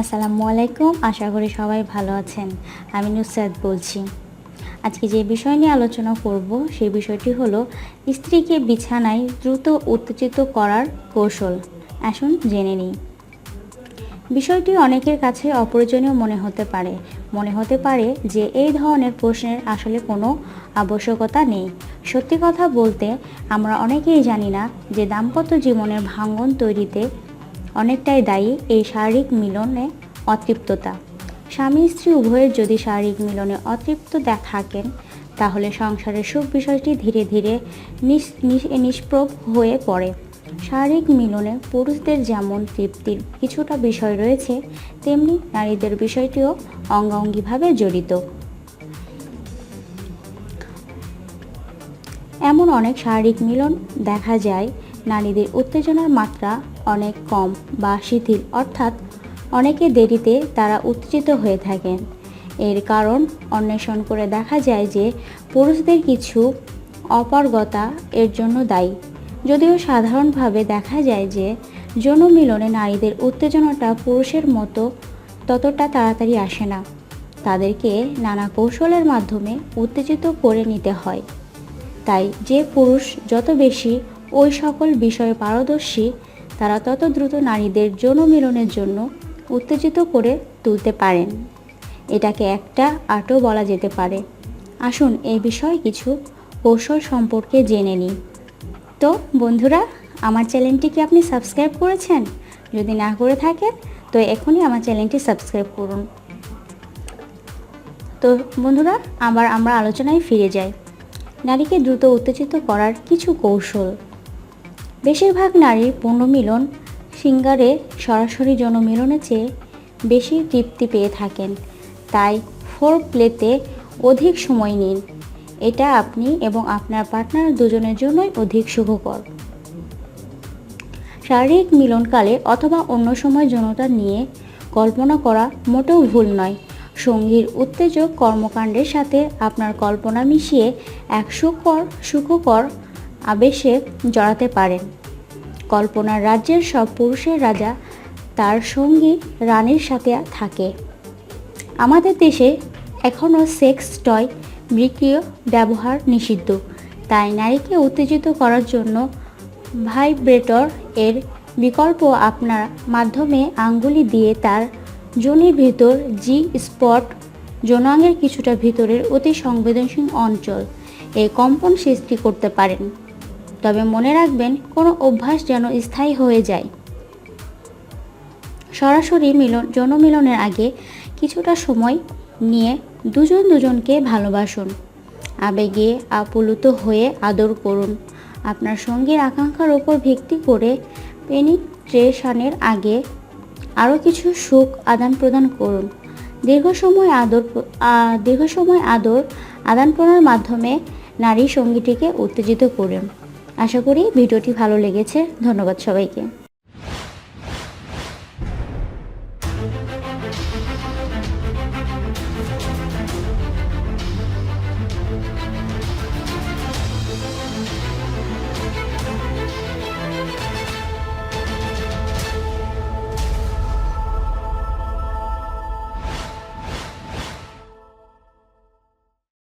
আসসালামু আলাইকুম আশা করি সবাই ভালো আছেন। আমি নুসরাত বলছি। আজকে যে বিষয় নিয়ে আলোচনা করব, সেই বিষয়টি হলো স্ত্রীকে বিছানায় দ্রুত উত্তেজিত করার কৌশল। আসুন জেনে নিই। বিষয়টি অনেকের কাছে অপ্রয়োজনীয় মনে হতে পারে। মনে হতে পারে যে এই ধরনের প্রশ্নের আসলে কোনো আবশ্যকতা নেই। সত্যি কথা বলতে, আমরা অনেকেই জানি না যে দাম্পত্য জীবনের ভাঙ্গন তৈরিতে অনেকটাই দায়ী এই শারীরিক মিলনে অতৃপ্ততা। স্বামী স্ত্রী উভয়ের যদি শারীরিক মিলনে অতৃপ্ত থাকেন, তাহলে সংসারের সুখ বিষয়টি ধীরে ধীরে নিষ্প্রভ হয়ে পড়ে। শারীরিক মিলনে পুরুষদের যেমন তৃপ্তির কিছুটা বিষয় রয়েছে, তেমনি নারীদের বিষয়টিও অঙ্গাঙ্গিভাবে জড়িত। এমন অনেক শারীরিক মিলন দেখা যায়, নারীদের উত্তেজনার মাত্রা অনেক কম বা শিথিল। অর্থাৎ অনেকে দেরিতে তারা উত্তেজিত হয়ে থাকেন। এর কারণ অন্বেষণ করে দেখা যায় যে পুরুষদের কিছু অপারগতা এর জন্য দায়ী। যদিও সাধারণভাবে দেখা যায় যে যৌন মিলনে নারীদের উত্তেজনাটা পুরুষের মতো ততটা তাড়াতাড়ি আসে না। তাদেরকে নানা কৌশলের মাধ্যমে উত্তেজিত করে নিতে হয়। তাই যে পুরুষ যত বেশি ওই সকল বিষয়ে পারদর্শী তারা তত দ্রুত নারীদের যৌন মিলনের জন্য উত্তেজিত করে তুলতে পারেন। এটাকে একটা আর্টও বলা যেতে পারে। আসুন এই বিষয়ে কিছু কৌশল সম্পর্কে জেনে নিই। তো, বন্ধুরা, আমার চ্যানেলটি কি আপনি সাবস্ক্রাইব করেছেন? যদি না করে থাকেন, তো এখনই আমার চ্যানেলটি সাবস্ক্রাইব করুন। তো, বন্ধুরা, আবার আমরা আলোচনায় ফিরে যাই। নারীকে দ্রুত উত্তেজিত করার কিছু কৌশল। বেশিরভাগ নারীর পুনর্মিলন সিঙ্গারে সরাসরি জনমিলনের চেয়ে বেশি তৃপ্তি পেয়ে থাকেন। তাই ফোর প্লেতে অধিক সময় নিন। এটা আপনি এবং আপনার পার্টনার দুজনের জন্যই অধিক সুখকর শারীরিক মিলনকালে অথবা অন্য সময় যৌনতা নিয়ে কল্পনা করা মোটেও ভুল নয়। সঙ্গীর উত্তেজক কর্মকাণ্ডের সাথে আপনার কল্পনা মিশিয়ে এক সুকর সুখকর আবেশে জড়াতে পারেন কল্পনার রাজ্যের সব পুরুষের রাজা তার সঙ্গী রানীর সাথে থাকে। আমাদের দেশে এখনও সেক্স, টয় বিক্রিয় ব্যবহার নিষিদ্ধ। তাই নারীকে উত্তেজিত করার জন্য ভাইব্রেটর এর বিকল্প আপনার মাধ্যমে আঙ্গুলি দিয়ে তার যোনির ভিতর জি স্পট যৌনাঙ্গের কিছুটা ভিতরের অতি সংবেদনশীল অঞ্চল এই কম্পন সৃষ্টি করতে পারেন। তবে মনে রাখবেন, কোনো অভ্যাস যেন স্থায়ী হয়ে যায়। সরাসরি মিলন যৌন মিলনের আগে কিছুটা সময় নিয়ে দুজন দুজনকে ভালোবাসুন। আবেগে আপ্লুত হয়ে আদর করুন। আপনার সঙ্গীর আকাঙ্ক্ষার উপর ভিত্তি করে পেনিট্রেশনের আগে আরও কিছু সুখ আদান প্রদান করুন। দীর্ঘ সময় আদর দীর্ঘ সময় আদর আদান প্রদানের মাধ্যমে নারী সঙ্গীটিকে উত্তেজিত করুন। আশা করি ভিডিওটি ভালো লেগেছে। ধন্যবাদ সবাইকে।